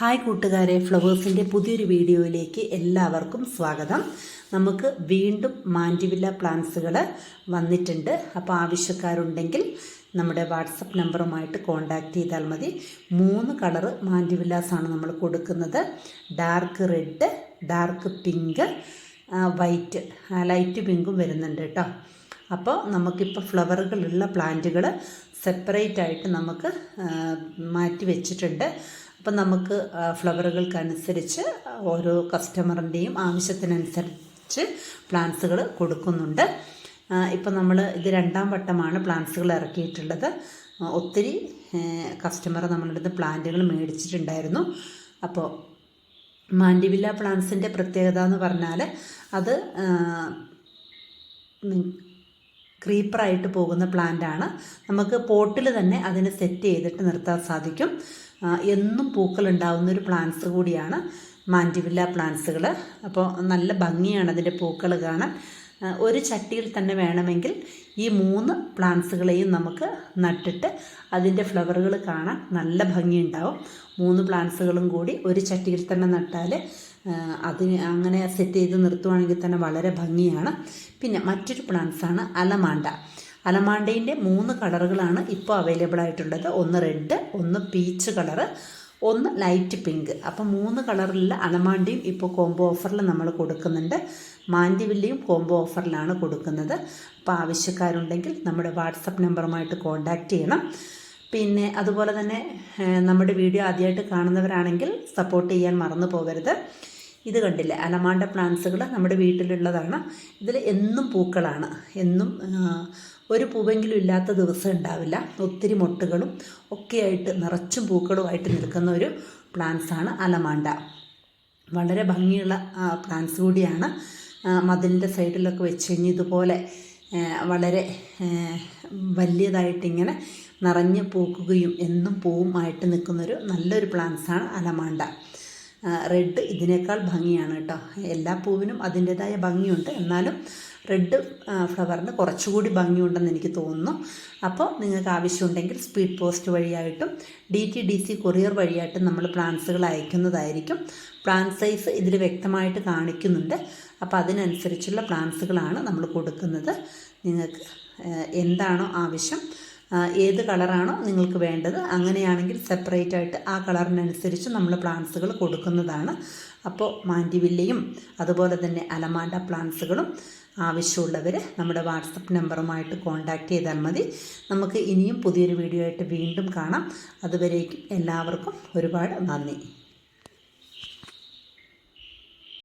Hi കൂട്ടുകാരെ. ഫ്ലവേഴ്സിന്റെ പുതിയൊരു വീഡിയോയിലേക്ക് എല്ലാവർക്കും സ്വാഗതം. നമുക്ക് വീണ്ടും മാൻഡിവില്ല പ്ലാന്റ്സുകൾ വന്നിട്ടുണ്ട്. അപ്പോൾ ആവശ്യക്കാരുണ്ടെങ്കിൽ നമ്മുടെ വാട്സപ്പ് നമ്പറുമായിട്ട് കോൺടാക്റ്റ് ചെയ്താൽ മതി. മൂന്ന് കളറ് മാൻഡിവില്ലാസാണ് നമ്മൾ കൊടുക്കുന്നത്. Dark red dark pink white light പിങ്കും വരുന്നുണ്ട് കേട്ടോ. അപ്പോൾ നമുക്കിപ്പോൾ ഫ്ലവറുകളുള്ള പ്ലാന്റുകൾ സെപ്പറേറ്റ് ആയിട്ട് നമുക്ക് മാറ്റി വെച്ചിട്ടുണ്ട്. അപ്പം നമുക്ക് ഫ്ലവറുകൾക്കനുസരിച്ച് ഓരോ കസ്റ്റമറിന്റെയും ആവശ്യത്തിനനുസരിച്ച് പ്ലാന്റ്സുകൾ കൊടുക്കുന്നുണ്ട്. ഇപ്പം നമ്മൾ ഇത് രണ്ടാം വട്ടമാണ് പ്ലാന്റ്സുകൾ ഇറക്കിയിട്ടുള്ളത്. ഒത്തിരി കസ്റ്റമർ നമ്മളുടെ അടുത്ത് പ്ലാന്റുകൾ മേടിച്ചിട്ടുണ്ടായിരുന്നു. അപ്പോൾ മാൻഡിവില്ല പ്ലാന്റ്സിന്റെ പ്രത്യേകത എന്ന് പറഞ്ഞാൽ അത് ക്രീപ്പറായിട്ട് പോകുന്ന പ്ലാന്റാണ്. നമുക്ക് പോട്ടിൽ തന്നെ അതിനെ സെറ്റ് ചെയ്തിട്ട് നിർത്താൻ സാധിക്കും. എന്നും പൂക്കൾ ഉണ്ടാവുന്ന ഒരു പ്ലാന്റ്സ് കൂടിയാണ് മാൻഡിവില്ല പ്ലാന്റ്സുകൾ അപ്പോൾ നല്ല ഭംഗിയാണ് അതിന്റെ പൂക്കൾ കാണാൻ. ഒരു ചട്ടിയിൽ തന്നെ വേണമെങ്കിൽ ഈ മൂന്ന് പ്ലാന്റ്സുകളെയും നമുക്ക് നട്ടിട്ട് അതിന്റെ ഫ്ലവറുകൾ കാണാൻ നല്ല ഭംഗിയുണ്ടാവും. മൂന്ന് പ്ലാന്റ്സുകളും കൂടി ഒരു ചട്ടിയിൽ തന്നെ നട്ടാൽ അതിന് അങ്ങനെ സെറ്റ് ചെയ്ത് നിർത്തുവാണെങ്കിൽ തന്നെ വളരെ ഭംഗിയാണ്. പിന്നെ മറ്റൊരു പ്ലാന്റ്സാണ് അലമാണ്ട. അലമാണ്ടേന്റെ മൂന്ന് കളറുകളാണ് ഇപ്പോൾ അവൈലബിൾ ആയിട്ടുള്ളത്. ഒന്ന് റെഡ് ഒന്ന് പീച്ച് കളറ് ഒന്ന് ലൈറ്റ് പിങ്ക്. അപ്പോൾ മൂന്ന് കളറിലുള്ള അലമാണ്ടിയും ഇപ്പോൾ കോംബോ ഓഫറിൽ നമ്മൾ കൊടുക്കുന്നുണ്ട്. മാൻഡിവില്ലയും കോംബോ ഓഫറിലാണ് കൊടുക്കുന്നത്. അപ്പോൾ ആവശ്യക്കാരുണ്ടെങ്കിൽ നമ്മുടെ വാട്സപ്പ് നമ്പറുമായിട്ട് കോൺടാക്റ്റ് ചെയ്യണം. പിന്നെ അതുപോലെ തന്നെ നമ്മുടെ വീഡിയോ ആദ്യമായിട്ട് കാണുന്നവരാണെങ്കിൽ സപ്പോർട്ട് ചെയ്യാൻ മറന്നു പോകരുത്. ഇത് കണ്ടില്ലേ അലമാണ്ട പ്ലാന്റ്സുകൾ നമ്മുടെ വീട്ടിലുള്ളതാണ്. ഇതിൽ എന്നും പൂക്കളാണ്. എന്നും ഒരു പൂവെങ്കിലും ഇല്ലാത്ത ദിവസം ഉണ്ടാവില്ല. ഒത്തിരി മൊട്ടുകളും ഒക്കെയായിട്ട് നിറച്ചും പൂക്കളുമായിട്ട് നിൽക്കുന്ന ഒരു പ്ലാന്റ്സാണ് അലമാണ്ട. വളരെ ഭംഗിയുള്ള പ്ലാന്റ്സ് കൂടിയാണ്. മതിലിന്റെ സൈഡിലൊക്കെ വെച്ച് കഴിഞ്ഞ് ഇതുപോലെ വളരെ വലിയതായിട്ടിങ്ങനെ നിറഞ്ഞ് പൂക്കുകയും എന്നും പൂവുമായിട്ട് നിൽക്കുന്നൊരു നല്ലൊരു പ്ലാന്റ്സാണ് അലമാണ്ട. റെഡ് ഇതിനേക്കാൾ ഭംഗിയാണ് കേട്ടോ. എല്ലാ പൂവിനും അതിന്റേതായ ഭംഗിയുണ്ട്. എന്നാലും റെഡ് ഫ്ലവറിന് കുറച്ചുകൂടി ഭംഗിയുണ്ടെന്ന് എനിക്ക് തോന്നുന്നു. അപ്പോൾ നിങ്ങൾക്ക് ആവശ്യമുണ്ടെങ്കിൽ speed post വഴിയായിട്ടും D T D C courier വഴിയായിട്ടും നമ്മൾ പ്ലാന്റ്സുകൾ അയക്കുന്നതായിരിക്കും. പ്ലാന്റ് സൈസ് ഇതിൽ വ്യക്തമായിട്ട് കാണിക്കുന്നുണ്ട്. അപ്പോൾ അതിനനുസരിച്ചുള്ള പ്ലാന്റ്സുകളാണ് നമ്മൾ കൊടുക്കുന്നത്. നിങ്ങൾക്ക് എന്താണോ ആവശ്യം ഏത് കളറാണോ നിങ്ങൾക്ക് വേണ്ടത്. അങ്ങനെയാണെങ്കിൽ സെപ്പറേറ്റ് ആയിട്ട് ആ കളറിനനുസരിച്ച് നമ്മൾ പ്ലാന്റ്സുകൾ കൊടുക്കുന്നതാണ്. അപ്പോൾ മാൻഡിവില്ലയും അതുപോലെ തന്നെ അലമാണ്ട പ്ലാന്റ്സുകളും ആവശ്യമുള്ളവർ നമ്മുടെ വാട്സപ്പ് നമ്പറുമായിട്ട് കോൺടാക്റ്റ് ചെയ്താൽ മതി. നമുക്ക് ഇനിയും പുതിയൊരു വീഡിയോ ആയിട്ട് വീണ്ടും കാണാം. അതുവരേക്കും എല്ലാവർക്കും ഒരുപാട് നന്ദി.